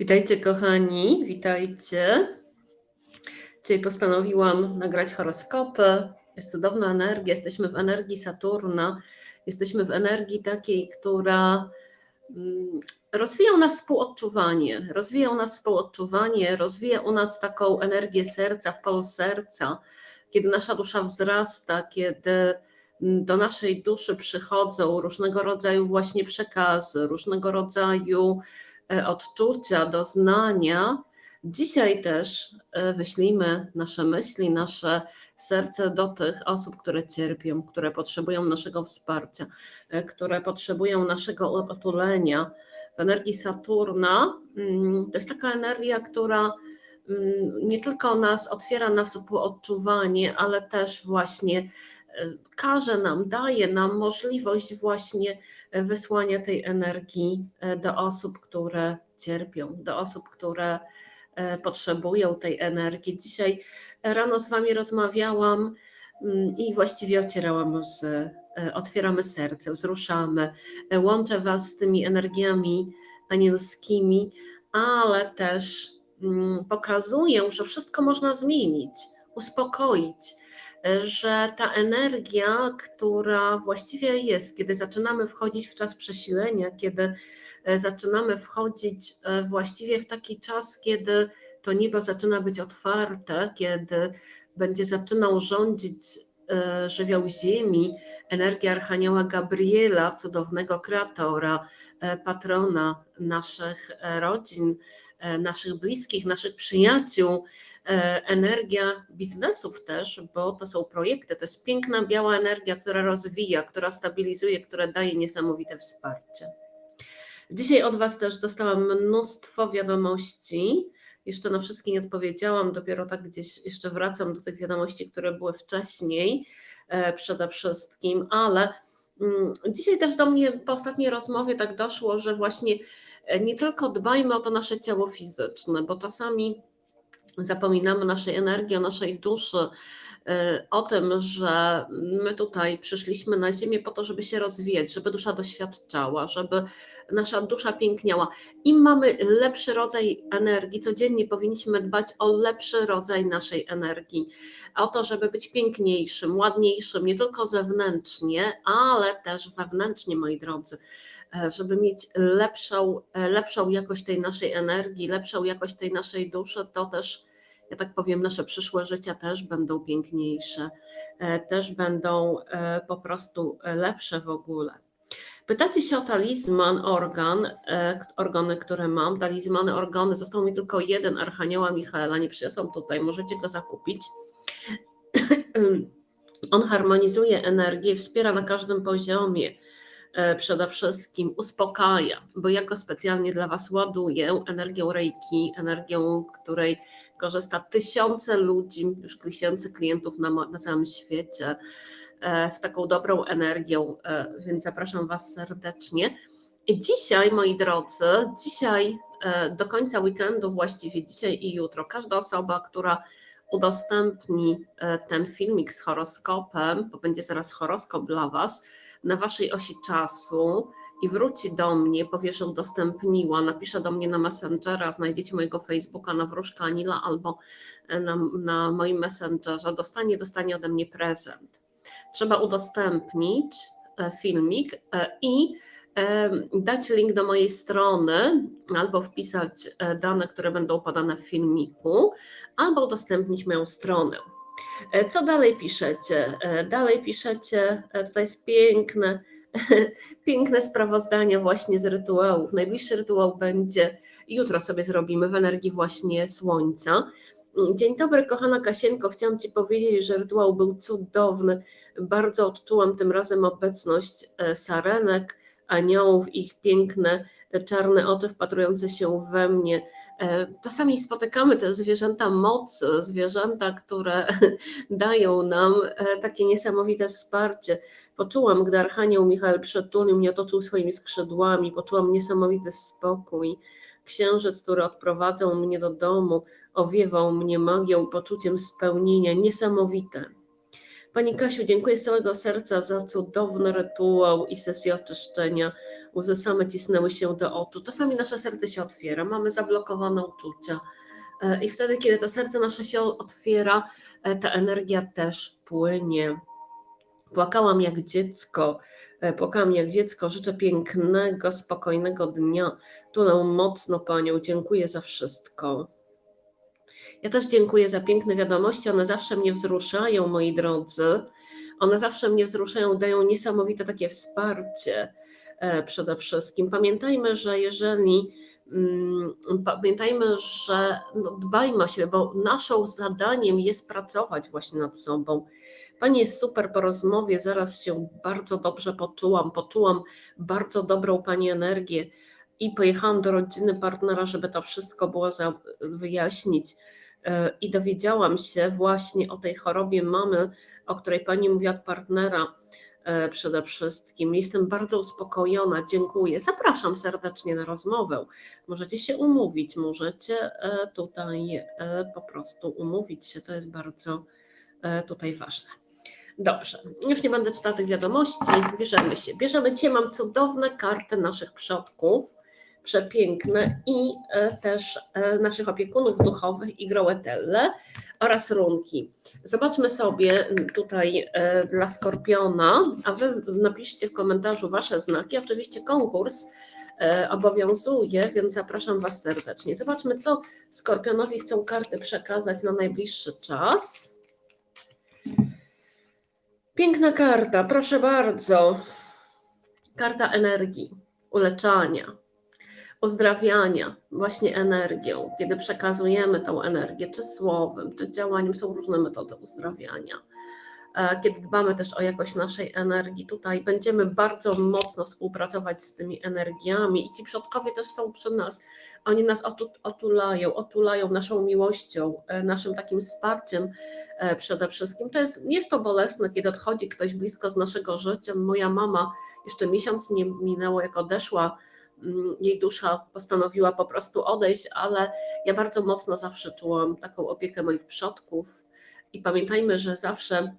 Witajcie kochani, witajcie. Dzisiaj postanowiłam nagrać horoskopy. Jest cudowna energia, jesteśmy w energii Saturna, jesteśmy w energii takiej, która mm, rozwija u nas współodczuwanie, rozwija u nas współodczuwanie, rozwija u nas taką energię serca, w polu serca, kiedy nasza dusza wzrasta, kiedy mm, do naszej duszy przychodzą różnego rodzaju właśnie przekazy, różnego rodzaju odczucia, doznania. Dzisiaj też e, wyślijmy nasze myśli, nasze serce do tych osób, które cierpią, które potrzebują naszego wsparcia, e, które potrzebują naszego otulenia. W energii Saturna mm, to jest taka energia, która mm, nie tylko nas otwiera na współodczuwanie, ale też właśnie każe nam, daje nam możliwość właśnie wysłania tej energii e, do osób, które cierpią, do osób, które e, potrzebują tej energii. Dzisiaj rano z Wami rozmawiałam mm, i właściwie ocierałam łzy. E, otwieramy serce, wzruszamy, łączę Was z tymi energiami anielskimi, ale też mm, pokazuję, że wszystko można zmienić, uspokoić że ta energia, która właściwie jest, kiedy zaczynamy wchodzić w czas przesilenia, kiedy e, zaczynamy wchodzić e, właściwie w taki czas, kiedy to niebo zaczyna być otwarte, kiedy będzie zaczynał rządzić e, żywioł ziemi, energia Archanioła Gabriela, cudownego kreatora, patrona naszych rodzin, naszych bliskich, naszych przyjaciół, energia biznesów też, bo to są projekty, to jest piękna biała energia, która rozwija, która stabilizuje, która daje niesamowite wsparcie. Dzisiaj od Was też dostałam mnóstwo wiadomości. Jeszcze na wszystkie nie odpowiedziałam, dopiero tak gdzieś jeszcze wracam do tych wiadomości, które były wcześniej e, przede wszystkim, ale mm, dzisiaj też do mnie po ostatniej rozmowie tak doszło, że właśnie e, nie tylko dbajmy o to nasze ciało fizyczne, bo czasami zapominamy naszej energii, o naszej duszy, y, o tym, że my tutaj przyszliśmy na Ziemię po to, żeby się rozwijać, żeby dusza doświadczała, żeby nasza dusza piękniała. Im mamy lepszy rodzaj energii, codziennie powinniśmy dbać o lepszy rodzaj naszej energii, o to, żeby być piękniejszym, ładniejszym, nie tylko zewnętrznie, ale też wewnętrznie, moi drodzy żeby mieć lepszą, e, lepszą jakość tej naszej energii, lepszą jakość tej naszej duszy, to też ja tak powiem, nasze przyszłe życia też będą piękniejsze, e, też będą e, po prostu lepsze w ogóle. Pytacie się o talizman, organ, e, organy, które mam. Talizmany, organy, został mi tylko jeden Archanioła Michaela, nie przyniosłam tutaj, możecie go zakupić. On harmonizuje energię, wspiera na każdym poziomie przede wszystkim uspokaja, bo ja go specjalnie dla Was ładuję energią reiki, energią, której korzysta tysiące ludzi, już tysiące klientów na, na całym świecie, e, w taką dobrą energią, e, więc zapraszam Was serdecznie. I dzisiaj, moi drodzy, dzisiaj e, do końca weekendu, właściwie dzisiaj i jutro, każda osoba, która udostępni ten filmik z horoskopem, bo będzie zaraz horoskop dla Was, na Waszej osi czasu, i wróci do mnie, powie, że udostępniła, napisze do mnie na Messengera, znajdziecie mojego Facebooka na Wróżka Anila albo e, na, na moim Messengerze, dostanie, dostanie ode mnie prezent. Trzeba udostępnić e, filmik e, i dać link do mojej strony, albo wpisać dane, które będą podane w filmiku, albo udostępnić moją stronę. Co dalej piszecie? Dalej piszecie, tutaj jest piękne, piękne sprawozdania właśnie z rytuałów. Najbliższy rytuał będzie, jutro sobie zrobimy w energii właśnie słońca. Dzień dobry, kochana Kasienko. Chciałam Ci powiedzieć, że rytuał był cudowny. Bardzo odczułam tym razem obecność e, sarenek, aniołów, ich piękne czarne oczy wpatrujące się we mnie. E, czasami spotykamy te zwierzęta mocy, zwierzęta, które dają nam e, takie niesamowite wsparcie. Poczułam, gdy Archanioł Michał przytulił mnie, otoczył swoimi skrzydłami, poczułam niesamowity spokój. Księżyc, który odprowadzał mnie do domu, owiewał mnie magią, poczuciem spełnienia, niesamowite. Pani Kasiu, dziękuję z całego serca za cudowny rytuał i sesję oczyszczenia. Łzy same cisnęły się do oczu. Czasami nasze serce się otwiera, mamy zablokowane uczucia. E, I wtedy, kiedy to serce nasze się otwiera, e, ta energia też płynie. Płakałam jak dziecko, e, płakałam jak dziecko. Życzę pięknego, spokojnego dnia. Tulę mocno Panią, dziękuję za wszystko. Ja też dziękuję za piękne wiadomości, one zawsze mnie wzruszają, moi drodzy. One zawsze mnie wzruszają, dają niesamowite takie wsparcie e, przede wszystkim. Pamiętajmy, że jeżeli mm, pamiętajmy, że no, dbajmy o siebie, bo naszą zadaniem jest pracować właśnie nad sobą. Pani jest super po rozmowie, zaraz się bardzo dobrze poczułam, poczułam bardzo dobrą Pani energię i pojechałam do rodziny partnera, żeby to wszystko było wyjaśnić e, i dowiedziałam się właśnie o tej chorobie mamy, o której Pani mówi od partnera e, przede wszystkim. Jestem bardzo uspokojona, dziękuję. Zapraszam serdecznie na rozmowę. Możecie się umówić, możecie e, tutaj po prostu umówić się, to jest bardzo tutaj ważne. Dobrze, już nie będę czytała tych wiadomości, bierzemy się. Bierzemy dzisiaj, mam cudowne karty naszych przodków, przepiękne i e, też e, naszych opiekunów duchowych i groetelle oraz runki. Zobaczmy sobie tutaj e, dla Skorpiona, a Wy napiszcie w komentarzu Wasze znaki. Oczywiście konkurs obowiązuje, więc zapraszam Was serdecznie. Zobaczmy, co Skorpionowi chcą karty przekazać na najbliższy czas. Piękna karta, proszę bardzo. Karta energii, uleczania, uzdrawiania właśnie energią, kiedy przekazujemy tą energię, czy słowem, czy działaniem, są różne metody uzdrawiania. E, kiedy dbamy też o jakość naszej energii, tutaj będziemy bardzo mocno współpracować z tymi energiami i ci przodkowie też są przy nas. Oni nas otulają, otulają naszą miłością, e, naszym takim wsparciem e, przede wszystkim. To jest, jest to bolesne, kiedy odchodzi ktoś blisko z naszego życia. Moja mama jeszcze miesiąc nie minęło, jak odeszła jej dusza postanowiła po prostu odejść, ale ja bardzo mocno zawsze czułam taką opiekę moich przodków i pamiętajmy, że zawsze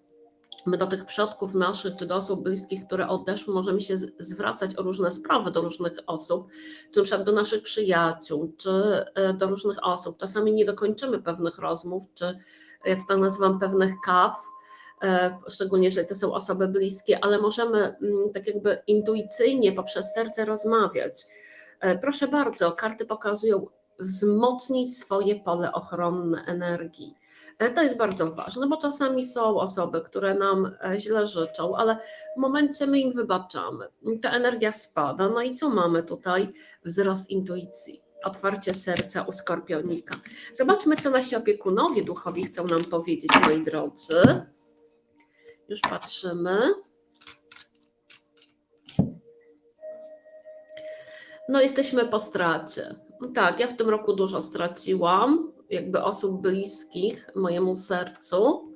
my do tych przodków naszych, czy do osób bliskich, które odeszły, możemy się zwracać o różne sprawy do różnych osób, czy na przykład do naszych przyjaciół, czy e, do różnych osób. Czasami nie dokończymy pewnych rozmów, czy jak to nazywam, pewnych kaw, szczególnie jeżeli to są osoby bliskie, ale możemy mm, tak jakby intuicyjnie poprzez serce rozmawiać. E, proszę bardzo, karty pokazują wzmocnić swoje pole ochronne energii. E, to jest bardzo ważne, bo czasami są osoby, które nam źle życzą, ale w momencie my im wybaczamy. Ta energia spada. No i co mamy tutaj? Wzrost intuicji otwarcie serca u skorpionika. Zobaczmy, co nasi opiekunowie duchowi chcą nam powiedzieć, moi drodzy. Już patrzymy. No, jesteśmy po stracie. Tak, ja w tym roku dużo straciłam, jakby osób bliskich mojemu sercu,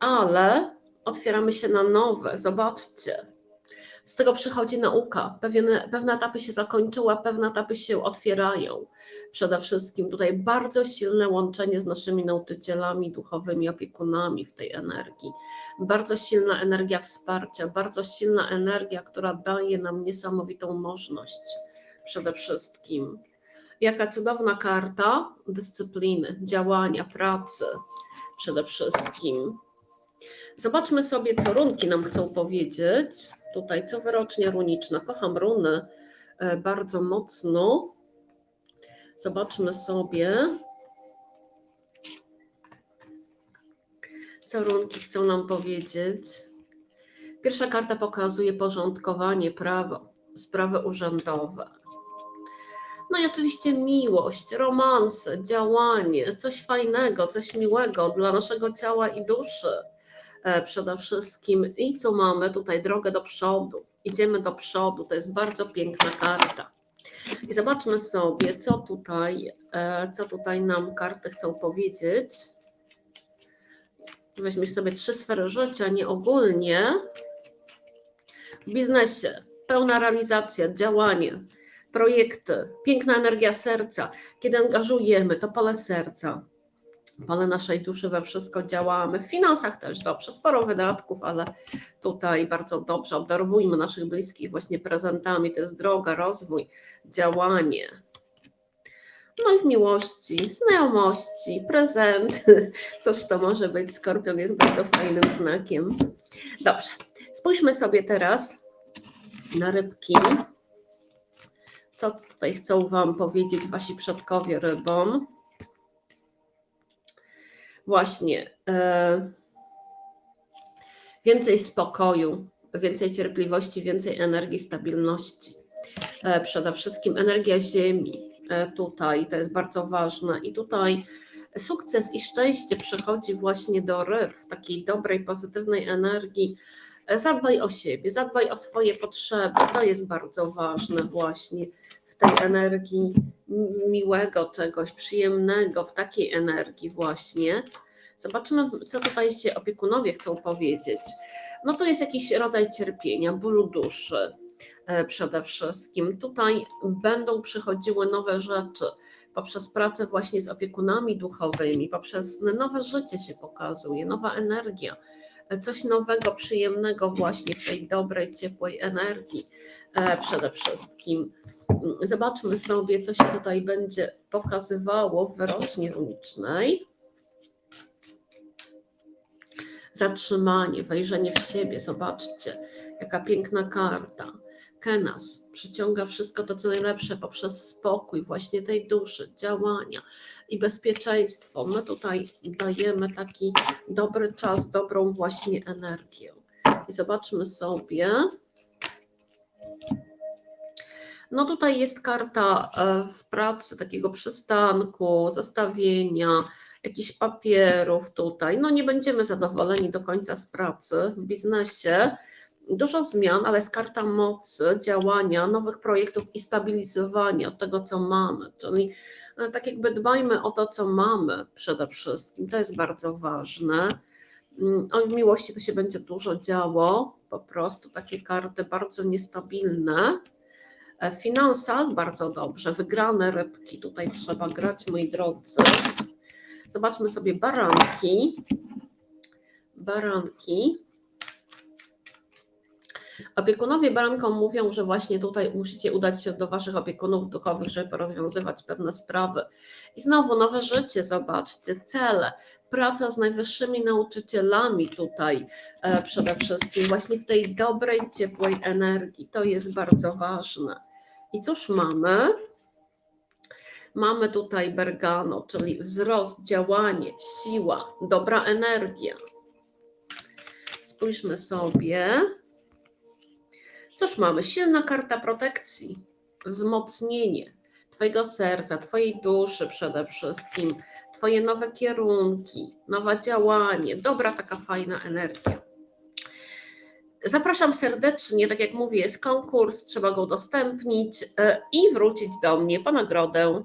ale otwieramy się na nowe. Zobaczcie, z tego przychodzi nauka. Pewne, pewne etapy się zakończyły, a pewne etapy się otwierają. Przede wszystkim tutaj bardzo silne łączenie z naszymi nauczycielami, duchowymi opiekunami w tej energii. Bardzo silna energia wsparcia, bardzo silna energia, która daje nam niesamowitą możliwość przede wszystkim. Jaka cudowna karta dyscypliny, działania, pracy przede wszystkim. Zobaczmy sobie, co runki nam chcą powiedzieć tutaj co wyrocznie runiczna. Kocham runy e, bardzo mocno. Zobaczmy sobie, co runki chcą nam powiedzieć. Pierwsza karta pokazuje porządkowanie prawo, sprawy urzędowe. No i oczywiście miłość, romanse, działanie, coś fajnego, coś miłego dla naszego ciała i duszy przede wszystkim. I co mamy tutaj? Drogę do przodu. Idziemy do przodu. To jest bardzo piękna karta. I zobaczmy sobie, co tutaj, e, co tutaj nam karty chcą powiedzieć. Weźmy sobie trzy sfery życia, nie ogólnie. W biznesie pełna realizacja, działanie, projekty, piękna energia serca. Kiedy angażujemy to pole serca, pole naszej duszy we wszystko działamy. W finansach też dobrze, sporo wydatków, ale tutaj bardzo dobrze obdarowujmy naszych bliskich właśnie prezentami. To jest droga, rozwój, działanie. No i w miłości, znajomości, prezenty. Cóż to może być? Skorpion jest bardzo fajnym znakiem. Dobrze, spójrzmy sobie teraz na rybki. Co tutaj chcą Wam powiedzieć Wasi przodkowie rybom? Właśnie. E, więcej spokoju, więcej cierpliwości, więcej energii, stabilności. E, przede wszystkim energia Ziemi e, tutaj, to jest bardzo ważne. I tutaj sukces i szczęście przychodzi właśnie do ryb, takiej dobrej, pozytywnej energii. Zadbaj o siebie, zadbaj o swoje potrzeby. To jest bardzo ważne właśnie tej energii miłego czegoś, przyjemnego, w takiej energii właśnie. Zobaczymy, co tutaj się opiekunowie chcą powiedzieć. No to jest jakiś rodzaj cierpienia, bólu duszy e, przede wszystkim. Tutaj będą przychodziły nowe rzeczy poprzez pracę właśnie z opiekunami duchowymi, poprzez nowe życie się pokazuje, nowa energia, coś nowego, przyjemnego właśnie w tej dobrej, ciepłej energii e, przede wszystkim. Zobaczmy sobie, co się tutaj będzie pokazywało w wyrocznie runicznej zatrzymanie, wejrzenie w siebie. Zobaczcie, jaka piękna karta. Kenas przyciąga wszystko to, co najlepsze poprzez spokój właśnie tej duszy, działania i bezpieczeństwo. My tutaj dajemy taki dobry czas, dobrą właśnie energię. I zobaczmy sobie. No tutaj jest karta e, w pracy takiego przystanku, zastawienia, jakichś papierów tutaj. No nie będziemy zadowoleni do końca z pracy w biznesie. Dużo zmian, ale jest karta mocy, działania, nowych projektów i stabilizowania tego, co mamy. Czyli e, tak jakby dbajmy o to, co mamy przede wszystkim. To jest bardzo ważne. Mm, o miłości to się będzie dużo działo, po prostu takie karty bardzo niestabilne. E, w finansach bardzo dobrze, wygrane rybki tutaj trzeba grać, moi drodzy. Zobaczmy sobie baranki. Baranki. Opiekunowie barankom mówią, że właśnie tutaj musicie udać się do waszych opiekunów duchowych, żeby porozwiązywać pewne sprawy. I znowu nowe życie, zobaczcie, cele, praca z najwyższymi nauczycielami tutaj e, przede wszystkim, właśnie w tej dobrej, ciepłej energii. To jest bardzo ważne. I cóż mamy? Mamy tutaj Bergano, czyli wzrost, działanie, siła, dobra energia. Spójrzmy sobie. Cóż mamy? Silna karta protekcji, wzmocnienie Twojego serca, Twojej duszy przede wszystkim, Twoje nowe kierunki, nowe działanie, dobra taka fajna energia. Zapraszam serdecznie, tak jak mówię, jest konkurs, trzeba go udostępnić e, i wrócić do mnie po nagrodę.